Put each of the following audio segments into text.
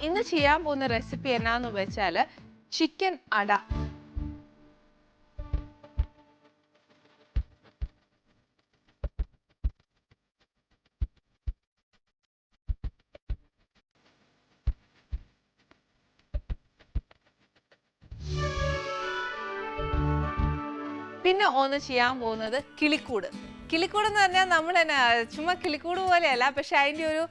ഇന്ന് ചെയ്യാൻ പോകുന്ന റെസിപ്പി എന്നാന്ന് വെച്ചാൽ ചിക്കൻ അട. പിന്നെ ഒന്ന് ചെയ്യാൻ പോകുന്നത് കിളിക്കൂട്. കിളിക്കൂട് എന്ന് പറഞ്ഞാൽ നമ്മൾ തന്നെ ചുമ്മാ കിളിക്കൂട് പോലെയല്ല പക്ഷെ അതിന്റെ ഒരു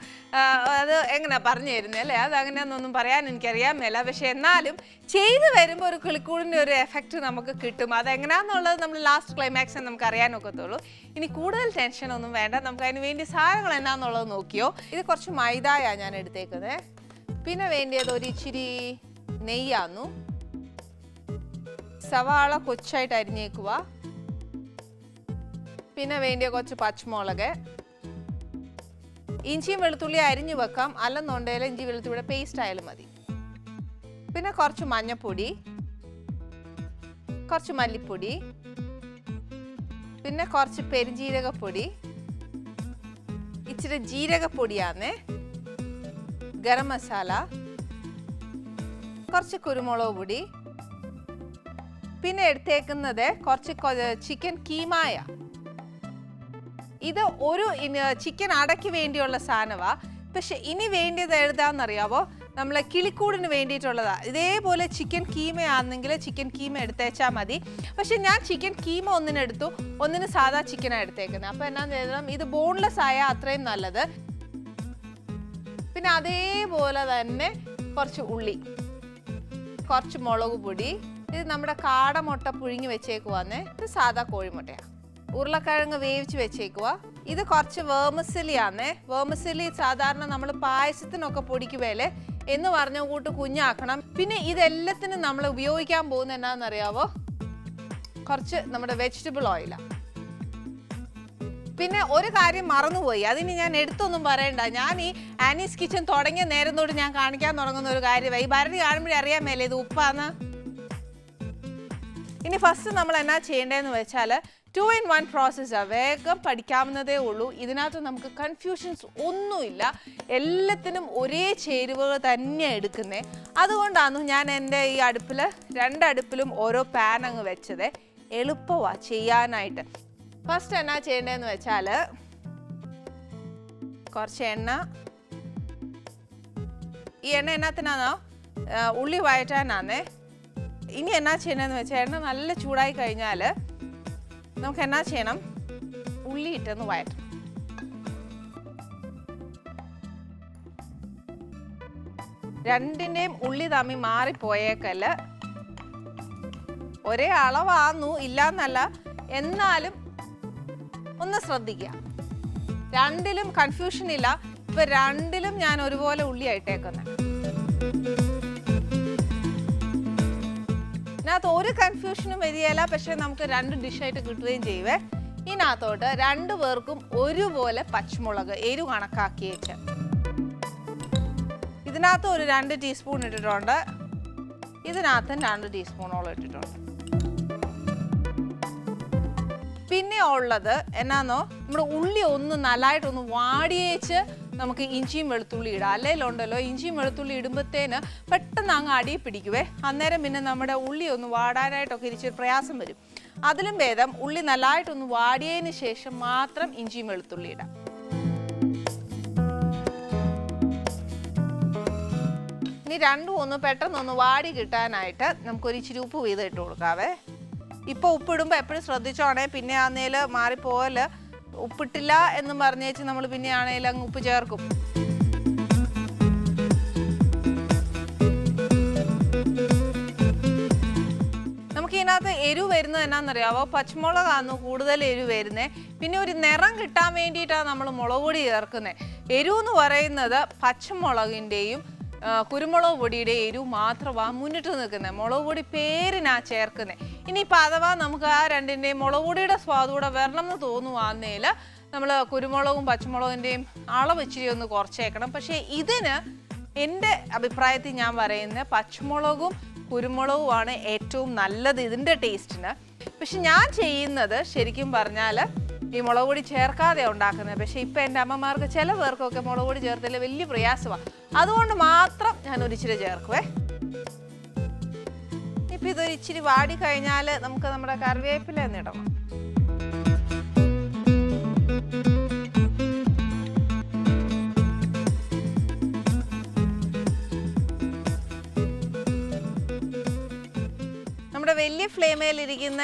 അത് എങ്ങനെ പറഞ്ഞു തരുന്നത് അല്ലേ? അത് അങ്ങനെയൊന്നും പറയാൻ എനിക്കറിയാൻ മേല പക്ഷെ എന്നാലും ചെയ്തു വരുമ്പോൾ ഒരു കിളിക്കൂടിന്റെ ഒരു എഫക്റ്റ് നമുക്ക് കിട്ടും. അതെങ്ങനെയാണെന്നുള്ളത് നമ്മൾ ലാസ്റ്റ് ക്ലൈമാക്സ് നമുക്ക് അറിയാനൊക്കത്തുള്ളൂ ഇനി കൂടുതൽ ടെൻഷനൊന്നും വേണ്ട. നമുക്ക് അതിന് വേണ്ടി സാധനങ്ങൾ എന്നാന്നുള്ളത് നോക്കിയോ? ഇത് കുറച്ച് മൈദായാണ് ഞാൻ എടുത്തേക്കുന്നത് പിന്നെ വേണ്ടിയത് ഒരു ഇച്ചിരി നെയ്യാന്നു. സവാള കൊച്ചായിട്ട് അരിഞ്ഞേക്കുക പിന്നെ വേണ്ടിയ കുറച്ച് പച്ചമുളക്. ഇഞ്ചിയും വെളുത്തുള്ളി അരിഞ്ഞു വെക്കാം. അല്ലെന്നുണ്ടെങ്കിൽ ഇഞ്ചി വെളുത്തുള്ളിയുടെ പേസ്റ്റ് ആയാലും മതി. പിന്നെ കുറച്ച് മഞ്ഞപ്പൊടി കുറച്ച് മല്ലിപ്പൊടി പിന്നെ കുറച്ച് പെരുംജീരകപ്പൊടി ഇച്ചിരി ജീരകപ്പൊടിയാന്നേ. ഗരം മസാല കുറച്ച് കുരുമുളക് പൊടി. പിന്നെ എടുത്തേക്കുന്നത് കുറച്ച് ചിക്കൻ കീമായ. ഇത് ഒരു ചിക്കൻ അടയ്ക്ക് വേണ്ടിയുള്ള സാധനമാണ് പക്ഷെ ഇനി വേണ്ടിയത് എഴുതാന്നറിയാവോ നമ്മളെ കിളിക്കൂടിന് വേണ്ടിയിട്ടുള്ളതാ. ഇതേപോലെ ചിക്കൻ കീമ ആണെങ്കിൽ ചിക്കൻ കീമ എടുത്തേച്ചാൽ മതി. പക്ഷെ ഞാൻ ചിക്കൻ കീമ ഒന്നിനെടുത്തു. ഒന്നിന് സാധാ ചിക്കനാണ് എടുത്തേക്കുന്നത് അപ്പോൾ എന്നാന്ന് എഴുതണം? ഇത് ബോൺലെസ് ആയ അത്രയും നല്ലത്. പിന്നെ അതേപോലെ തന്നെ കുറച്ച് ഉള്ളി. കുറച്ച് മുളക് പൊടി. ഇത് നമ്മുടെ കാടമുട്ട പുഴുങ്ങി വെച്ചേക്കുവാന്ന്. ഇത് സാധാ കോഴിമുട്ടയാണ് ഉരുളക്കിഴങ്ങ് വേവിച്ച് വെച്ചേക്കുക ഇത് കുറച്ച് വേമസിലിയാന്നേ വേമസിലി സാധാരണ നമ്മൾ പായസത്തിനൊക്കെ പൊടിക്കുവേലേ എന്ന് പറഞ്ഞ കൂട്ട് കുഞ്ഞാക്കണം. പിന്നെ ഇതെല്ലാത്തിനും നമ്മൾ ഉപയോഗിക്കാൻ പോകുന്ന എന്നാന്നറിയാവോ? കുറച്ച് നമ്മുടെ വെജിറ്റബിൾ ഓയിലാണ് പിന്നെ ഒരു കാര്യം മറന്നുപോയി. അതിന് ഞാൻ എടുത്തൊന്നും പറയണ്ട. ഞാൻ ഈ ആനീസ് കിച്ചൺ തുടങ്ങിയ നേരം തൊട്ട് ഞാൻ കാണിക്കാൻ തുടങ്ങുന്ന ഒരു കാര്യമായി ഈ ഭരണി കാണുമ്പോഴേ അറിയാൻ മേലേ ഇത് ഉപ്പാന്ന്? ഇനി ഫസ്റ്റ് നമ്മൾ എന്നാ ചെയ്യേണ്ടതെന്ന് വെച്ചാൽ ടു ഇൻ വൺ പ്രോസസ്സാണ് വേഗം പഠിക്കാവുന്നതേ ഉള്ളൂ. ഇതിനകത്ത് നമുക്ക് കൺഫ്യൂഷൻസ് ഒന്നുമില്ല. എല്ലാത്തിനും ഒരേ ചേരുവകൾ തന്നെ എടുക്കുന്നത് അതുകൊണ്ടാണ് ഞാൻ എന്റെ ഈ അടുപ്പിൽ രണ്ടടുപ്പിലും ഓരോ പാൻ അങ്ങ് വെച്ചത്. എളുപ്പമാണ് ചെയ്യാനായിട്ട്. ഫസ്റ്റ് എന്നാ ചെയ്യേണ്ടതെന്ന് വെച്ചാൽ കുറച്ച് എണ്ണ. ഈ എണ്ണ എന്നാത്തിനാണോ ഉള്ളി വഴറ്റാനാന്നേ. ഇനി എന്നാ ചെയ്യണമെന്ന് വെച്ചാൽ എണ്ണ നല്ല ചൂടായി കഴിഞ്ഞാൽ നമുക്ക് എന്നാ ചെയ്യണം ഉള്ളി ഇട്ടൊന്ന് വഴറ്റണം രണ്ടിന്റെയും ഉള്ളി തമ്മി മാറിപ്പോയേക്കല്ല? ഒരേ അളവാന്നു ഇല്ലാന്നല്ല എന്നാലും ഒന്ന് ശ്രദ്ധിക്കുക. രണ്ടിലും കൺഫ്യൂഷൻ ഇല്ല. ഇപ്പൊ രണ്ടിലും ഞാൻ ഒരുപോലെ ഉള്ളി ആയിട്ടേക്കുന്നത് ഇതിനകത്ത് ഒരു കൺഫ്യൂഷനും വരികയില്ല. പക്ഷേ നമുക്ക് രണ്ട് ഡിഷായിട്ട് കിട്ടുകയും ചെയ്യുവേ. ഇതിനകത്തോട്ട് രണ്ടു പേർക്കും ഒരുപോലെ പച്ചമുളക് എരു കണക്കാക്കിയേക്ക് ഇതിനകത്ത് ഒരു രണ്ട് ടീസ്പൂൺ ഇട്ടിട്ടുണ്ട്. ഇതിനകത്തും രണ്ട് ടീസ്പൂണോളം ഇട്ടിട്ടുണ്ട്. പിന്നെ ഉള്ളത് എന്നാന്നോ? നമ്മുടെ ഉള്ളി ഒന്ന് നല്ലതായിട്ടൊന്ന് വാടിയേച്ച് നമുക്ക് ഇഞ്ചിയും വെളുത്തുള്ളി ഇടാം. അല്ലേലുണ്ടല്ലോ ഇഞ്ചിയും വെളുത്തുള്ളി ഇടുമ്പോഴത്തേന് പെട്ടെന്ന് അങ്ങ് അടി പിടിക്കുവേ. അന്നേരം പിന്നെ നമ്മുടെ ഉള്ളി ഒന്ന് വാടാനായിട്ടൊക്കെ ഇരിച്ചൊരു പ്രയാസം വരും. അതിലും ഭേദം ഉള്ളി നല്ലതായിട്ടൊന്ന് വാടിയതിന് ശേഷം മാത്രം ഇഞ്ചിയും വെളുത്തുള്ളി ഇടാം. ഇനി രണ്ടും ഒന്ന് പെട്ടെന്ന് ഒന്ന് വാടി കിട്ടാനായിട്ട് നമുക്കൊരു ഇച്ചിരി ഉപ്പ് വീതം ഇട്ട് കൊടുക്കാവേ. ഇപ്പോൾ ഉപ്പിടുമ്പോൾ എപ്പോഴും ശ്രദ്ധിച്ചോണേ. പിന്നെ ആന്നേൽ മാറിപ്പോകൽ ഉപ്പിട്ടില്ല എന്നും പറഞ്ഞേച്ച് നമ്മൾ പിന്നെ ആണെങ്കിലും അങ്ങ് ഉപ്പ് ചേർക്കും. നമുക്ക് ഇതിനകത്ത് എരിവ് വരുന്നത് എന്നാണെന്നറിയാവോ പച്ചമുളകാണ് കൂടുതൽ എരിവ് വരുന്നത് പിന്നെ ഒരു നിറം കിട്ടാൻ വേണ്ടിയിട്ടാണ് നമ്മൾ മുളക് പൊടി ചേർക്കുന്നത് എരിവ് എന്ന് പറയുന്നത് പച്ചമുളകിന്റെയും കുരുമുളക് പൊടിയുടെ എരിവ് മാത്രമാണ് മുന്നിട്ട് നിൽക്കുന്നത് മുളക് പൊടി പേരിനാ ചേർക്കുന്നത് ഇനിയിപ്പോൾ അഥവാ നമുക്ക് ആ രണ്ടിന്റെയും മുളക് പൊടിയുടെ സ്വാദ് കൂടെ വരണം എന്ന് തോന്നുവാന്നേൽ നമ്മൾ കുരുമുളകും പച്ചമുളകിന്റെയും അളവ് ഇച്ചിരി ഒന്ന് കുറച്ചേക്കണം. പക്ഷേ ഇതിന് എന്റെ അഭിപ്രായത്തിൽ ഞാൻ പറയുന്നത് പച്ചമുളകും കുരുമുളകുമാണ് ഏറ്റവും നല്ലത് ഇതിന്റെ ടേസ്റ്റിന് പക്ഷെ ഞാൻ ചെയ്യുന്നത് ശരിക്കും പറഞ്ഞാൽ ഈ മുളക് പൊടി ചേർക്കാതെ ഉണ്ടാക്കുന്നത്. പക്ഷേ ഇപ്പം എന്റെ അമ്മമാർക്ക് ചില പേർക്കൊക്കെ മുളക് പൊടി ചേർത്തില്ല വലിയ പ്രയാസമാണ് അതുകൊണ്ട് മാത്രം ഞാൻ ഒരിച്ചിരി ചേർക്കുവേ. ഇപ്പം ഇതൊരിച്ചിരി വാടി കഴിഞ്ഞാൽ നമുക്ക് നമ്മുടെ കറിവേപ്പില ഒന്ന് വലിയ ഫ്ലെയിമേലിരിക്കുന്ന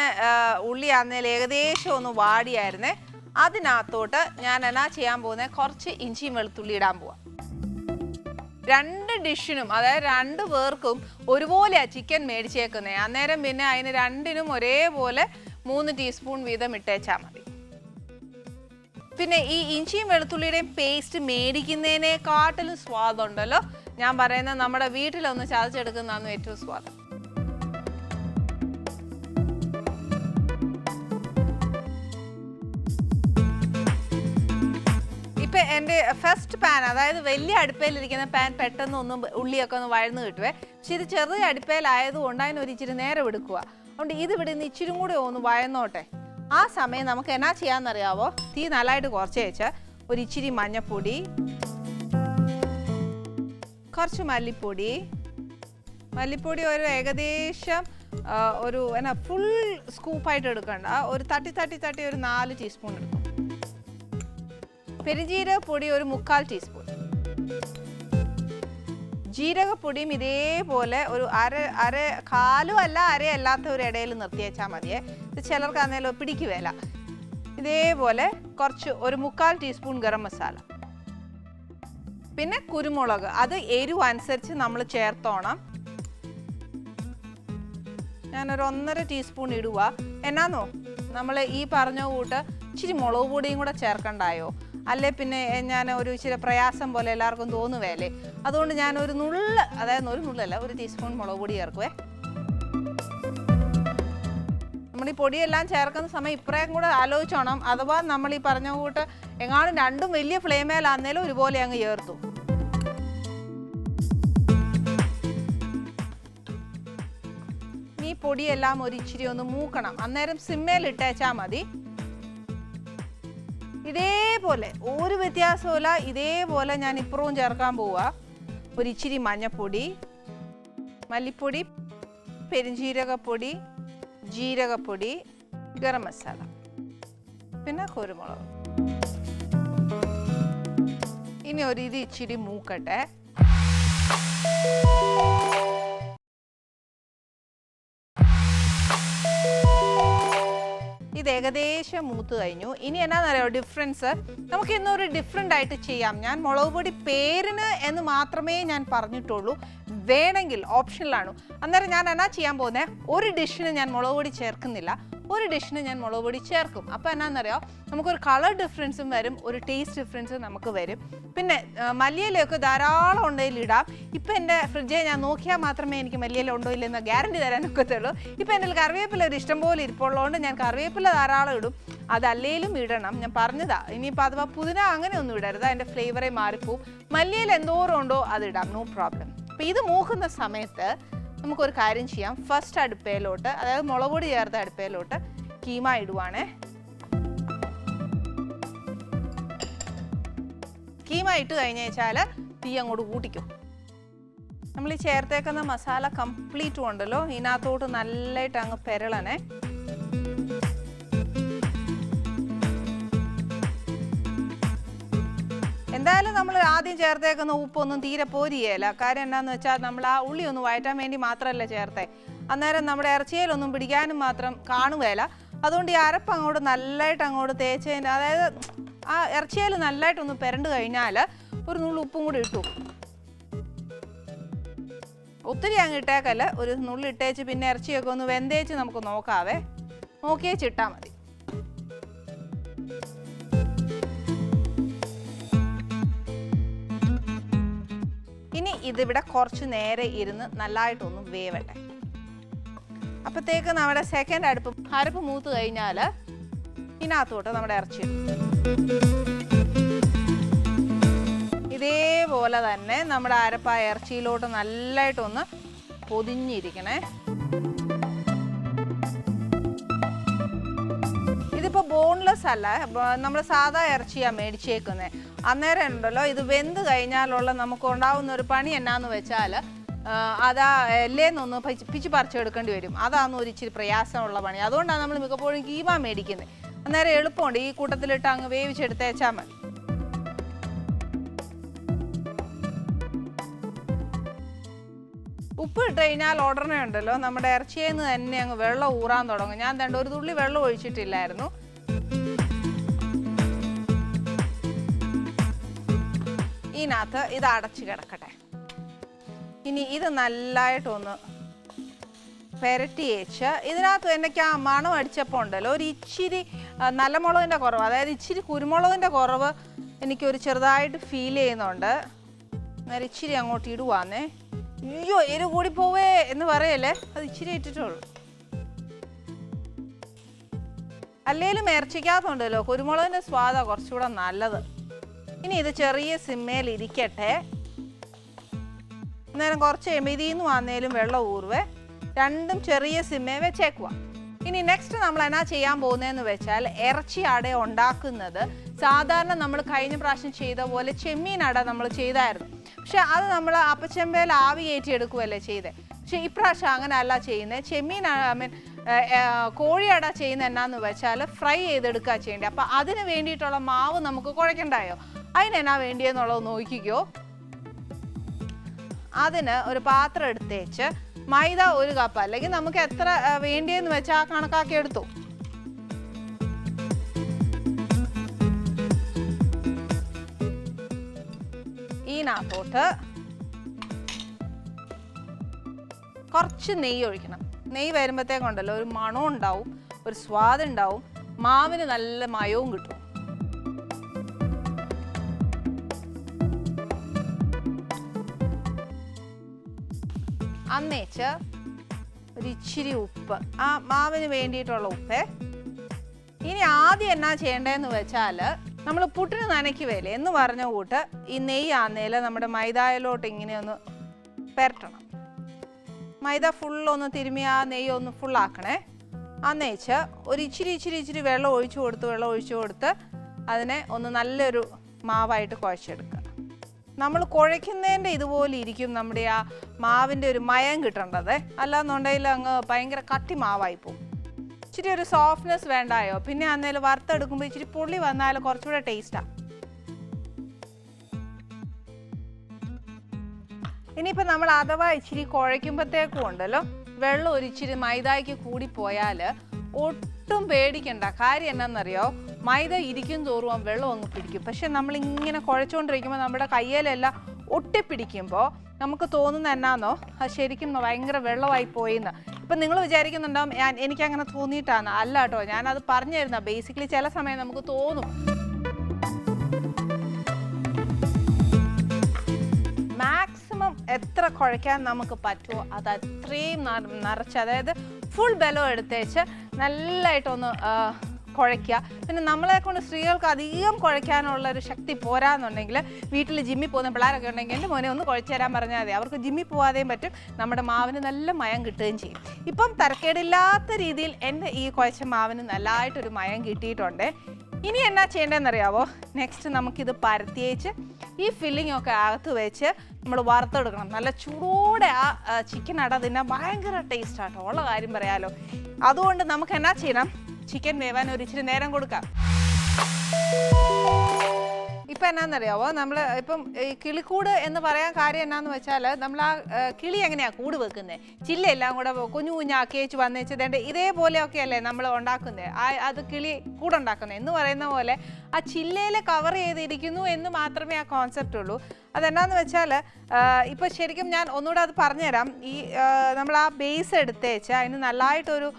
ഉള്ളി ആന്നേൽ ഏകദേശം ഒന്ന് വാടിയായിരുന്നേ. അതിനകത്തോട്ട് ഞാൻ എന്നാ ചെയ്യാൻ പോകുന്നത് കുറച്ച് ഇഞ്ചിയും വെളുത്തുള്ളി ഇടാൻ പോവാം. രണ്ട് ഡിഷിനും അതായത് രണ്ട് പേർക്കും ഒരുപോലെയാണ് ചിക്കൻ മേടിച്ചേക്കുന്നത് അന്നേരം പിന്നെ അതിന് രണ്ടിനും ഒരേപോലെ മൂന്ന് ടീസ്പൂൺ വീതം ഇട്ടേച്ചാൽ മതി. പിന്നെ ഈ ഇഞ്ചിയും വെളുത്തുള്ളിയുടെയും പേസ്റ്റ് മേടിക്കുന്നതിനെക്കാട്ടിലും സ്വാദുണ്ടല്ലോ. ഞാൻ പറയുന്നത് നമ്മുടെ വീട്ടിലൊന്ന് ചതച്ചെടുക്കുന്നതാണ് ഏറ്റവും സ്വാദം. ഇപ്പൊ ഫസ്റ്റ് പാൻ അതായത് വലിയ അടുപ്പയിലിരിക്കുന്ന പാൻ പെട്ടെന്ന് ഒന്ന് ഉള്ളിയൊക്കെ ഒന്ന് വഴന്ന് കിട്ടുവേ. പക്ഷെ ഇത് ചെറിയ അടുപ്പയിലായതുകൊണ്ട് അതിനൊരു ഇച്ചിരി നേരം എടുക്കുക. അതുകൊണ്ട് ഇത് ഇവിടെ നിന്ന് ഇച്ചിരി കൂടെ ഒന്ന് വഴന്നോട്ടെ. ആ സമയം നമുക്ക് എന്നാ ചെയ്യാന്നറിയാവോ? തീ നല്ലതായിട്ട് കുറച്ച് വെച്ച് ഒരു ഇച്ചിരി മഞ്ഞപ്പൊടി കുറച്ച് മല്ലിപ്പൊടി. മല്ലിപ്പൊടി ഒരു ഏകദേശം ഒരു എന്നാ ഫുൾ സ്കൂപ്പായിട്ട് എടുക്കണ്ട. ഒരു തട്ടി തട്ടി തട്ടി ഒരു നാല് ടീസ്പൂൺ എടുക്കും. പെരുംജീരക പൊടി ഒരു മുക്കാൽ ടീസ്പൂൺ ജീരകപ്പൊടിയും ഇതേപോലെ ഒരു അര അര കാലും അല്ല അരയല്ലാത്ത ഒരു ഇടയിൽ നിർത്തി വെച്ചാൽ മതിയേ. ഇത് ചിലർക്ക് അന്നേരം പിടിക്കുവേല ഇതേപോലെ കുറച്ച് ഒരു മുക്കാൽ ടീസ്പൂൺ ഗരം മസാല. പിന്നെ കുരുമുളക് അത് എരിവ് അനുസരിച്ച് നമ്മൾ ചേർത്തോണം. ഞാനൊരു ഒന്നര ടീസ്പൂൺ ഇടുക എന്നാന്നോ? നമ്മൾ ഈ പറഞ്ഞ കൂട്ട് ഇച്ചിരി മുളക് പൊടിയും കൂടെ ചേർക്കണ്ടായോ? അല്ലേ പിന്നെ ഞാൻ ഒരു ഇച്ചിരി പ്രയാസം പോലെ എല്ലാവർക്കും തോന്നുവേലേ അതുകൊണ്ട് ഞാൻ ഒരു നുള്ള് അതായത് ഒരു നുള്ളല്ല ഒരു ടീസ്പൂൺ മുളക് പൊടി ചേർക്കുവേ. നമ്മൾ ഈ പൊടിയെല്ലാം ചേർക്കുന്ന സമയം ഇപ്പറേം കൂടെ ആലോചിച്ചോണം. അഥവാ നമ്മൾ ഈ പറഞ്ഞ കൂട്ട് എങ്ങാനും രണ്ടും വലിയ ഫ്ലെയിമേലാന്നേലും ഒരുപോലെ അങ്ങ് ചേർത്തു. ഈ പൊടിയെല്ലാം ഒരു ഇച്ചിരി ഒന്ന് മൂക്കണം. അന്നേരം സിമ്മേലിട്ടേച്ചാൽ മതി. ഇതേപോലെ ഒരു വ്യത്യാസമില്ല ഇതേപോലെ ഞാൻ ഇപ്പുറവും ചേർക്കാൻ പോവുക ഒരു ഇച്ചിരി മഞ്ഞപ്പൊടി മല്ലിപ്പൊടി പെരുംജീരകപ്പൊടി ജീരകപ്പൊടി ഗരം മസാല പിന്നെ കുരുമുളക്. ഇനി ഒരു ഇത് ഇച്ചിരി മൂക്കട്ടെ. ഇത് ഏകദേശം മൂത്ത് കഴിഞ്ഞു. ഇനി എന്നാന്നറിയോ ഡിഫറൻസ് നമുക്ക് ഇന്നൊരു ഡിഫറെന്റ് ആയിട്ട് ചെയ്യാം. ഞാൻ മുളക് പൊടി പേരിന് എന്ന് മാത്രമേ ഞാൻ പറഞ്ഞിട്ടുള്ളൂ. വേണമെങ്കിൽ ഓപ്ഷനിലാണ് അന്നേരം ഞാൻ എന്നാ ചെയ്യാൻ പോകുന്നത് ഒരു ഡിഷിന് ഞാൻ മുളക് പൊടി ചേർക്കുന്നില്ല. ഒരു ഡിഷിന് ഞാൻ മുളക് പൊടി ചേർക്കും. അപ്പോൾ എന്നാന്നറിയോ? നമുക്കൊരു കളർ ഡിഫറൻസും വരും ഒരു ടേസ്റ്റ് ഡിഫറൻസും നമുക്ക് വരും. പിന്നെ മല്ലിയിലൊക്കെ ധാരാളം ഉണ്ടെങ്കിൽ ഇടാം. ഇപ്പം എന്റെ ഫ്രിഡ്ജിൽ ഞാൻ നോക്കിയാൽ മാത്രമേ എനിക്ക് മല്ലിയില ഉണ്ടോ ഇല്ലെന്ന് ഗ്യാരണ്ടി തരാനൊക്കത്തുള്ളൂ. ഇപ്പം എന്റെ കറിവേപ്പില ഒരു ഇഷ്ടം പോലെ ഇരിപ്പുള്ളതുകൊണ്ട് ഞാൻ കറിവേപ്പില ധാരാളം ഇടും. അതല്ലേലും ഇടണം. ഞാൻ പറഞ്ഞതാ. ഇനിയിപ്പോൾ അഥവാ പുതിന അങ്ങനെ ഒന്നും ഇടരുത് അതിന്റെ ഫ്ലേവറെ മാറിപ്പോവും. മല്ലിയിൽ എന്തോരം ഉണ്ടോ അത് ഇടാം. നോ പ്രോബ്ലം അപ്പോൾ ഇത് മൂക്കുന്ന സമയത്ത് നമുക്കൊരു കാര്യം ചെയ്യാം. ഫസ്റ്റ് അടുപ്പയിലോട്ട് അതായത് മുളക് ചേർത്ത അടുപ്പയിലോട്ട് കീമ ഇടുവാണേ. കീമ ഇട്ട് കഴിഞ്ഞ് വെച്ചാൽ തീ അങ്ങോട്ട് കൂട്ടിക്കും. നമ്മൾ ഈ ചേർത്തേക്കുന്ന മസാല കംപ്ലീറ്റ് ഉണ്ടല്ലോ ഇതിനകത്തോട്ട് നല്ലതായിട്ട് അങ്ങ് പെരളണേ. എന്തായാലും നമ്മൾ ആദ്യം ചേർത്തേക്കുന്ന ഉപ്പൊന്നും തീരെ പോരിയേല. കാര്യം എന്താന്ന് വെച്ചാൽ നമ്മൾ ആ ഉള്ളി ഒന്ന് വഴറ്റാൻ വേണ്ടി മാത്രമല്ല ചേർത്തേ. അന്നേരം നമ്മുടെ ഇറച്ചിയിലൊന്നും പിടിക്കാനും മാത്രം കാണുകയില്ല അതുകൊണ്ട് ഈ അരപ്പ് അങ്ങോട്ട് നല്ലതായിട്ട് അങ്ങോട്ട് തേച്ചതിന് അതായത് ആ ഇറച്ചിയിൽ നല്ലതായിട്ടൊന്ന് പെരണ്ട് കഴിഞ്ഞാൽ ഒരു നുള്ളു ഉപ്പും കൂടി ഇട്ടു. ഒത്തിരി അങ്ങ് ഇട്ടേക്കല്ല? ഒരു നുള്ളി ഇട്ടേച്ച് പിന്നെ ഇറച്ചിയൊക്കെ ഒന്ന് വെന്തേച്ച് നമുക്ക് നോക്കാവേ. നോക്കിയേച്ചിട്ടാൽ മതി. ഇതിവിടെ കുറച്ച് നേരെ ഇരുന്ന് നല്ലതായിട്ടൊന്ന് വേവട്ടെ. അപ്പോഴത്തേക്ക് നമ്മുടെ സെക്കൻഡ് അടുപ്പ് അരപ്പ് മൂത്ത് കഴിഞ്ഞാൽ ഇതിനകത്തോട്ട് നമ്മുടെ ഇറച്ചി ഇതേപോലെ തന്നെ നമ്മുടെ അരപ്പ് ആ ഇറച്ചിയിലോട്ട് നല്ലതായിട്ടൊന്ന് പൊതിഞ്ഞിരിക്കണേ. അല്ല നമ്മൾ സാധാ ഇറച്ചിയാണ് മേടിച്ചേക്കുന്നത് അന്നേരം ഉണ്ടല്ലോ ഇത് വെന്ത് കഴിഞ്ഞാലുള്ള നമുക്ക് ഉണ്ടാവുന്ന ഒരു പണി എന്നാന്ന് വെച്ചാൽ അതാ എല്ലേന്നൊന്ന് പിച്ച് പിച്ച് പറിച്ചെടുക്കേണ്ടി വരും. അതാണ് ഒരു ഇച്ചിരി പ്രയാസമുള്ള പണി. അതുകൊണ്ടാണ് നമ്മൾ മിക്കപ്പോഴും കീമ മേടിക്കുന്നത് അന്നേരം എളുപ്പമുണ്ട് ഈ കൂട്ടത്തിലിട്ട് അങ്ങ് വേവിച്ചെടുത്തേച്ചാൽ മതി. ഉപ്പ് ഇട്ട് കഴിഞ്ഞാൽ ഉടനെ ഉണ്ടല്ലോ നമ്മുടെ ഇറച്ചിയിൽ നിന്ന് തന്നെ അങ്ങ് വെള്ളം ഊറാൻ തുടങ്ങും. ഞാൻ തണ്ട ഒരു തുള്ളി വെള്ളം ഒഴിച്ചിട്ടില്ലായിരുന്നു. ഇതിനകത്ത് ഇത് അടച്ചു കിടക്കട്ടെ. ഇനി ഇത് നല്ലതായിട്ടൊന്ന് പെരട്ടി വെച്ച് ഇതിനകത്ത് എന്നൊക്കെ ആ മണം അടിച്ചപ്പോൾ ഉണ്ടല്ലോ ഒരു ഇച്ചിരി നല്ല മുളകിന്റെ കുറവ്. അതായത് ഇച്ചിരി കുരുമുളകിന്റെ കുറവ് എനിക്കൊരു ചെറുതായിട്ട് ഫീൽ ചെയ്യുന്നുണ്ട്. അന്നേരം ഇച്ചിരി അങ്ങോട്ട് ഇടുവാന്നേ. അയ്യോ എരു കൂടി പോവേ എന്ന് പറയല്ലേ? അത് ഇച്ചിരി ഇട്ടിട്ടുള്ളൂ. അല്ലേലും ഇറച്ചിക്കകത്തുണ്ടല്ലോ കുരുമുളകിന്റെ സ്വാദാണ് കുറച്ചുകൂടെ നല്ലത്. ഇനി ഇത് ചെറിയ സിമ്മയിൽ ഇരിക്കട്ടെ. അന്നേരം കുറച്ച് കഴിയുമ്പോൾ ഇതിൽ വന്നേലും വെള്ളം ഊർവേ രണ്ടും ചെറിയ സിമ്മേ വെച്ചേക്കുക ഇനി നെക്സ്റ്റ് നമ്മൾ എന്നാ ചെയ്യാൻ പോകുന്നതെന്ന് വെച്ചാൽ ഇറച്ചി അട ഉണ്ടാക്കുന്നത് സാധാരണ നമ്മൾ കഴിഞ്ഞ പ്രാവശ്യം ചെയ്ത പോലെ ചെമ്മീൻ അട നമ്മൾ ചെയ്തായിരുന്നു. പക്ഷെ അത് നമ്മൾ അപ്പച്ചെമ്പയിൽ ആവി കയറ്റി എടുക്കുകയല്ലേ ചെയ്തത് പക്ഷെ ഇപ്രാവശ്യം അങ്ങനെ അല്ല ചെയ്യുന്നത് ചെമ്മീൻ ഐ മീൻ കോഴിയട ചെയ്യുന്ന എന്നാന്ന് വെച്ചാൽ ഫ്രൈ ചെയ്തെടുക്കുക ചെയ്യേണ്ടത് അപ്പം അതിന് വേണ്ടിയിട്ടുള്ള മാവ് നമുക്ക് കുഴക്കണ്ടായോ അതിനെന്നാ വേണ്ടിയെന്നുള്ളത് നോക്കിക്കോ. അതിന് ഒരു പാത്രം എടുത്തേച്ച് മൈദ ഒരു കപ്പ് അല്ലെങ്കിൽ നമുക്ക് എത്ര വേണ്ടിയെന്ന് വെച്ചാൽ കണക്കാക്കി എടുത്തു. ഇതിനകത്തോട്ട് കുറച്ച് നെയ്യ് ഒഴിക്കണം. നെയ്യ് വരുമ്പോഴത്തേക്കുണ്ടല്ലോ ഒരു മണം ഉണ്ടാവും ഒരു സ്വാദുണ്ടാവും മാവിന് നല്ല മയവും കിട്ടും. അന്നേച്ച് ഒരു ഇച്ചിരി ഉപ്പ് ആ മാവിന് വേണ്ടിയിട്ടുള്ള ഉപ്പ്. ഇനി ആദ്യം എന്നാ ചെയ്യേണ്ടതെന്ന് വെച്ചാൽ നമ്മൾ പുട്ടിന് നനയ്ക്കുവേല എന്ന് പറഞ്ഞ കൂട്ട് ഈ നെയ്യ് ആന്നേൽ നമ്മുടെ മൈദായിലോട്ട് ഇങ്ങനെ ഒന്ന് പെരട്ടണം. മൈദ ഫുള്ളൊന്ന് തിരുമ്മി ആ നെയ്യ് ഒന്ന് ഫുള്ളാക്കണേ അന്നേച്ച് ഒരു ഇച്ചിരി ഇച്ചിരി ഇച്ചിരി വെള്ളം ഒഴിച്ചു കൊടുത്ത് വെള്ളം ഒഴിച്ചു കൊടുത്ത് അതിനെ ഒന്ന് നല്ലൊരു മാവായിട്ട് കുഴച്ചെടുക്കുക നമ്മൾ കുഴയ്ക്കുന്നതിന്റെ ഇതുപോലെ ഇരിക്കും നമ്മുടെ ആ മാവിന്റെ ഒരു മയം കിട്ടേണ്ടത്. അല്ലാന്നുണ്ടെങ്കിൽ അങ്ങ് ഭയങ്കര കട്ടി മാവായി പോകും. ഇച്ചിരി ഒരു സോഫ്റ്റ്നെസ് വേണ്ടായോ? പിന്നെ അന്നേരം വറുത്തെടുക്കുമ്പോൾ ഇച്ചിരി പുള്ളി വന്നാൽ കുറച്ചുകൂടെ ടേസ്റ്റാണ് ഇനിയിപ്പോൾ നമ്മൾ അഥവാ ഇച്ചിരി കുഴയ്ക്കുമ്പോഴത്തേക്കും ഉണ്ടല്ലോ വെള്ളം ഒരു ഇച്ചിരി കൂടിപ്പോയാൽ കൂടി പോയാൽ ഒട്ടും പേടിക്കണ്ട. കാര്യം എന്നാന്നറിയോ? മൈദ ഇരിക്കും തോറും ആ വെള്ളം അങ്ങ് പിടിക്കും. പക്ഷെ നമ്മൾ ഇങ്ങനെ കുഴച്ചുകൊണ്ടിരിക്കുമ്പോൾ നമ്മുടെ കയ്യിലെല്ലാം ഒട്ടിപ്പിടിക്കുമ്പോൾ നമുക്ക് തോന്നുന്ന എന്നാന്നോ? അത് ശരിക്കും ഭയങ്കര വെള്ളമായി പോയിന്ന്. ഇപ്പം നിങ്ങൾ വിചാരിക്കുന്നുണ്ടാവും ഞാൻ എനിക്കങ്ങനെ തോന്നിയിട്ടാണ് അല്ല കേട്ടോ ഞാനത് പറഞ്ഞു തരുന്ന ബേസിക്കലി ചില സമയം നമുക്ക് തോന്നും. മാക്സിമം എത്ര കുഴയ്ക്കാൻ നമുക്ക് പറ്റുമോ? അത് അത്രയും നറ- നിറച്ച് അതായത് ഫുൾ ബലം എടുത്തേച്ച് നല്ലതായിട്ടൊന്ന് കുഴയ്ക്കുക. പിന്നെ നമ്മളെ കൊണ്ട് സ്ത്രീകൾക്ക് അധികം കുഴയ്ക്കാനുള്ള ഒരു ശക്തി പോരാന്നുണ്ടെങ്കിൽ വീട്ടിൽ ജിമ്മിൽ പോകുന്ന പിള്ളേരൊക്കെ ഉണ്ടെങ്കിൽ എന്റെ മോനെ ഒന്ന് കുഴച്ചു തരാൻ പറഞ്ഞാൽ മതി. അവർക്ക് ജിമ്മിൽ പോവാതെയും പറ്റും. നമ്മുടെ മാവിന് നല്ല മയം കിട്ടുകയും ചെയ്യും. ഇപ്പം തരക്കേടില്ലാത്ത രീതിയിൽ എന്റെ ഈ കുഴച്ച മാവിന് നല്ലതായിട്ടൊരു മയം കിട്ടിയിട്ടുണ്ട്. ഇനി എന്നാ ചെയ്യേണ്ടതെന്നറിയാവോ? നെക്സ്റ്റ് നമുക്കിത് പരത്തിയേച്ച് ഈ ഫില്ലിംഗ് ഒക്കെ അകത്ത് വെച്ച് നമ്മൾ വറുത്തെടുക്കണം. നല്ല ചൂടോടെ ആ ചിക്കൻ അട തിന്നാൻ ഭയങ്കര ടേസ്റ്റ് ആട്ടോ. ഉള്ള കാര്യം പറയാലോ. അതുകൊണ്ട് നമുക്ക് എന്നാ ചെയ്യണം? ചിക്കൻ വേവാൻ ഒരു ഇച്ചിരി നേരം കൊടുക്കാം. ഇപ്പം എന്നാന്നറിയാവോ? നമ്മൾ ഇപ്പം ഈ കിളിക്കൂട് എന്ന് പറയാൻ കാര്യം എന്നാന്ന് വെച്ചാൽ നമ്മൾ ആ കിളി എങ്ങനെയാണ് കൂട് വെക്കുന്നത് ചില്ലെല്ലാം കൂടെ കുഞ്ഞു കുഞ്ഞാക്കി വെച്ച് വന്നേച്ച് ഇതേപോലെയൊക്കെയല്ലേ നമ്മൾ ഉണ്ടാക്കുന്നത് ആ അത് കിളി കൂടുണ്ടാക്കുന്നത് എന്ന് പറയുന്ന പോലെ ആ ചില്ലയിൽ കവർ ചെയ്തിരിക്കുന്നു എന്ന് മാത്രമേ ആ കോൺസെപ്റ്റ് ഉള്ളൂ. അതെന്നാന്ന് വെച്ചാൽ ഇപ്പോൾ ശരിക്കും ഞാൻ ഒന്നുകൂടെ അത് പറഞ്ഞുതരാം. ഈ നമ്മൾ ആ ബേസ് എടുത്തേച്ച് അതിന് നല്ലതായിട്ടൊരു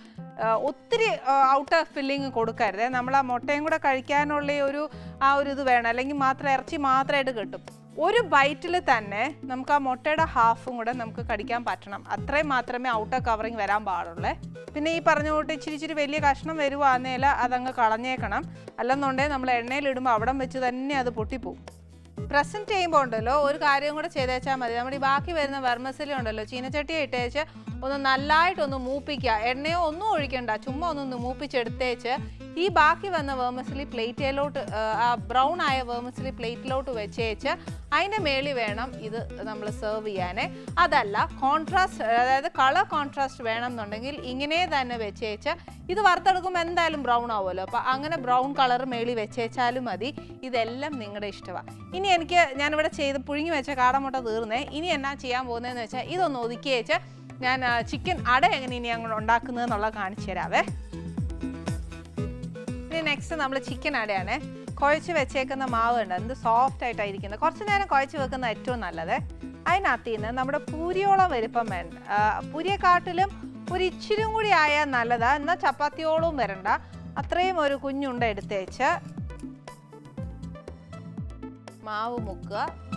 ആ, ഔട്ട് ഓഫ് ഫില്ലിങ് കൊടുക്കരുത്. നമ്മൾ ആ മുട്ടയും കൂടെ കഴിക്കാനുള്ള ഒരു ആ ഒരു ഇത് വേണം. അല്ലെങ്കിൽ മാത്രം ഇറച്ചി മാത്രമായിട്ട് കിട്ടും. ഒരു ബൈറ്റിൽ തന്നെ നമുക്ക് ആ മുട്ടയുടെ ഹാഫും കൂടെ നമുക്ക് കടിക്കാൻ പറ്റണം. അത്രയും മാത്രമേ ഔട്ടർ കവറിങ് വരാൻ പാടുള്ളേ. പിന്നെ ഈ പറഞ്ഞ കൂട്ട് ഇച്ചിരി ഇച്ചിരി വലിയ കഷ്ണം വരുവാന്നേല അതങ്ങ് കളഞ്ഞേക്കണം. അല്ലെന്നുണ്ടെങ്കിൽ നമ്മൾ എണ്ണയിലിടുമ്പോൾ അവിടം വെച്ച് തന്നെ അത് പൊട്ടിപ്പോവും. പ്രസന്റ് ചെയ്യുമ്പോൾ ഉണ്ടല്ലോ ഒരു കാര്യം കൂടെ ചെയ്തേച്ചാൽ മതി. നമ്മുടെ ഈ ബാക്കി വരുന്ന വെർമസലി ഉണ്ടല്ലോ ചീനച്ചട്ടി ഇട്ടേച്ച് ഒന്ന് നല്ലതായിട്ടൊന്ന് മൂപ്പിക്കുക എണ്ണയോ ഒന്നും ഒഴിക്കണ്ട ചുമ്മാ ഒന്നൊന്ന് മൂപ്പിച്ചെടുത്തേച്ച് ഈ ബാക്കി വന്ന വേമസിലി പ്ലേറ്റിലോട്ട് ആ ബ്രൗൺ ആയ വേമസിലി പ്ലേറ്റിലോട്ട് വെച്ചേച്ച് അതിന്റെ മേളിൽ വേണം ഇത് നമ്മൾ സെർവ് ചെയ്യാനേ. അതല്ല കോൺട്രാസ്റ്റ് അതായത് കളർ കോൺട്രാസ്റ്റ് വേണം എന്നുണ്ടെങ്കിൽ ഇങ്ങനെ തന്നെ വെച്ചേച്ച് ഇത് വറുത്തെടുക്കുമ്പോൾ എന്തായാലും ബ്രൗൺ ആവുമല്ലോ. അപ്പോൾ അങ്ങനെ ബ്രൗൺ കളർ മേളിൽ വെച്ചേച്ചാലും മതി. ഇതെല്ലാം നിങ്ങളുടെ ഇഷ്ടമാണ് ഇനി എനിക്ക് ഞാനിവിടെ ചെയ്ത് പുഴുങ്ങി വെച്ച കാടമുട്ട തീർന്നേ. ഇനി എന്നാ ചെയ്യാൻ പോകുന്നതെന്ന് വെച്ചാൽ ഇതൊന്ന് ഒതുക്കി വെച്ച് ഞാൻ ചിക്കൻ അട എങ്ങനെ ഇനി അങ്ങോട്ട് ഉണ്ടാക്കുന്നതെന്നുള്ളത് കാണിച്ചു തരാവേ. നെക്സ്റ്റ് നമ്മൾ ചിക്കൻ അടയാണ്. കുഴച്ച് വെച്ചേക്കുന്ന മാവ് ഉണ്ട് എന്ത് സോഫ്റ്റ് ആയിട്ടായിരിക്കുന്നത്. കുറച്ച് നേരം കുഴച്ച് വെക്കുന്ന ഏറ്റവും നല്ലത്. അതിനകത്ത് നിന്ന് നമ്മുടെ പൂരിയോളം വലുപ്പം വേണ്ട. പൂരിയെക്കാട്ടിലും ഒരു ഇച്ചിരും കൂടി ആയാൽ നല്ലതാ. എന്നാൽ ചപ്പാത്തിയോളവും വരണ്ട. അത്രയും ഒരു കുഞ്ഞുണ്ട എടുത്തേച്ച് മാവ് മുക്കുക.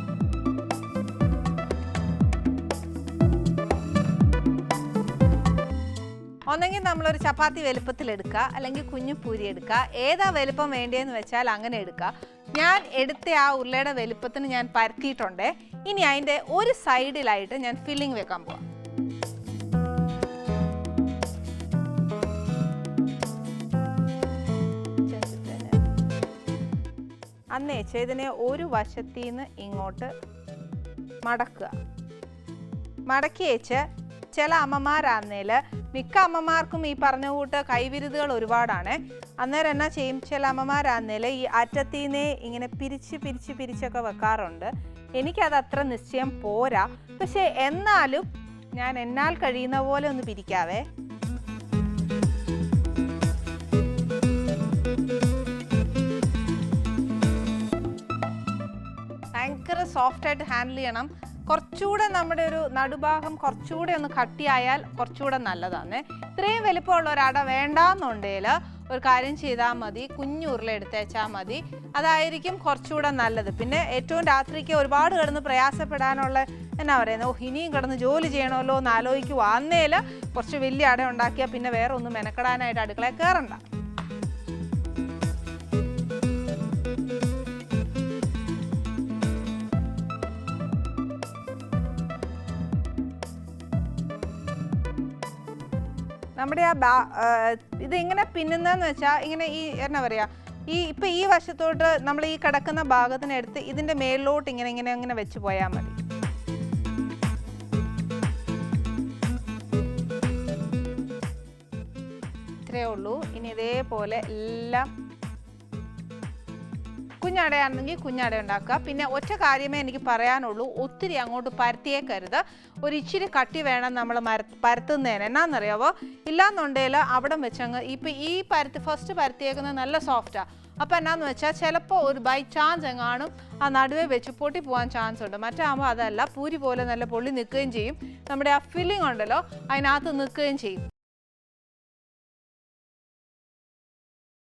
ഒന്നെങ്കിൽ നമ്മളൊരു ചപ്പാത്തി വലുപ്പത്തിൽ എടുക്കുക അല്ലെങ്കിൽ കുഞ്ഞു പൂരി എടുക്കുക. ഏതാ വലുപ്പം വേണ്ടതെന്ന് വെച്ചാൽ അങ്ങനെ എടുക്കുക. ഞാൻ എടുത്ത ആ ഉരുളയുടെ വലുപ്പത്തിന് ഞാൻ പരത്തിയിട്ടുണ്ട്. ഇനി അതിന്റെ ഒരു സൈഡിലായിട്ട് ഞാൻ ഫില്ലിംഗ് വെക്കാൻ പോവാം. അന്നേ ഇതിനെ ഒരു വശത്തു നിന്ന് ഇങ്ങോട്ട് മടക്കുക. മടക്കി വെച്ച് ചില അമ്മമാരാന്നേൽ മിക്ക അമ്മമാർക്കും ഈ പറഞ്ഞ കൂട്ട് കൈവിരുതുകൾ ഒരുപാടാണ്. അന്നേരം എന്നാ ചെയ്യും? ചില അമ്മമാരാന്നേൽ ഈ അറ്റത്തീന്നേ ഇങ്ങനെ പിരിച്ച് പിരിച്ച് പിരിച്ചൊക്കെ വെക്കാറുണ്ട്. എനിക്കത് അത്ര നിശ്ചയം പോരാ. പക്ഷെ എന്നാലും ഞാൻ എന്നാൽ കഴിയുന്ന പോലെ ഒന്ന് പിരിക്കാവേ. ഭയങ്കര സോഫ്റ്റ് ആയിട്ട് ഹാൻഡിൽ ചെയ്യണം. കുറച്ചുകൂടെ നമ്മുടെ ഒരു നടുഭാഗം കുറച്ചുകൂടെ ഒന്ന് കട്ടിയായാൽ കുറച്ചുകൂടെ നല്ലതാണ് ഇത്രയും വലിപ്പമുള്ള ഒരട വേണ്ടാന്നുണ്ടെങ്കിൽ ഒരു കാര്യം ചെയ്താൽ മതി കുഞ്ഞു എടുത്തേച്ചാൽ മതി. അതായിരിക്കും കുറച്ചുകൂടെ നല്ലത്. പിന്നെ ഏറ്റവും രാത്രിക്ക് ഒരുപാട് കിടന്ന് പ്രയാസപ്പെടാനുള്ള എന്നാ പറയുന്നത് ഓ ഇനിയും കിടന്ന് ജോലി ചെയ്യണമല്ലോ എന്ന് ആലോചിക്കുവാന്നേൽ കുറച്ച് വലിയ അട ഉണ്ടാക്കിയാൽ പിന്നെ വേറെ ഒന്നും മെനക്കെടാനായിട്ട് അടുക്കളയിൽ കയറണ്ട നമ്മുടെ ആ ബാ ഇത് ഇങ്ങനെ പിന്നുന്നതെന്ന് വെച്ചാൽ ഇങ്ങനെ ഈ എന്നാ പറയുക ഈ ഇപ്പം ഈ വശത്തോട്ട് നമ്മൾ ഈ കിടക്കുന്ന ഭാഗത്തിനെടുത്ത് ഇതിന്റെ മേളിലോട്ട് ഇങ്ങനെ ഇങ്ങനെ ഇങ്ങനെ വെച്ച് പോയാൽ മതി. ഇത്രയേ ഉള്ളൂ. ഇനി ഇതേപോലെ എല്ലാം കുഞ്ഞടയാണെങ്കിൽ കുഞ്ഞട ഉണ്ടാക്കുക പിന്നെ ഒറ്റ കാര്യമേ എനിക്ക് പറയാനുള്ളൂ. ഒത്തിരി അങ്ങോട്ട് പരത്തിയേക്കരുത്. ഒരു ഇച്ചിരി കട്ടി വേണം നമ്മൾ മര പരത്തുന്നതിന്. എന്നാന്നറിയാവോ? ഇല്ലാന്നുണ്ടെങ്കിൽ അവിടെ വെച്ചങ്ങ് ഇപ്പം ഈ പരത്തി ഫസ്റ്റ് പരത്തിയേക്കുന്നത് നല്ല സോഫ്റ്റാണ് അപ്പം എന്നാന്ന് വെച്ചാൽ ചിലപ്പോൾ ഒരു ബൈ ചാൻസ് എങ്ങാനും ആ നടുവേ വെച്ച് പൊട്ടി പോകാൻ ചാൻസ് ഉണ്ട്. മറ്റാകുമ്പോൾ അതല്ല പൂരി പോലെ നല്ല പൊള്ളി നിൽക്കുകയും ചെയ്യും. നമ്മുടെ ആ ഫില്ലിംഗ് ഉണ്ടല്ലോ അതിനകത്ത് നിൽക്കുകയും ചെയ്യും.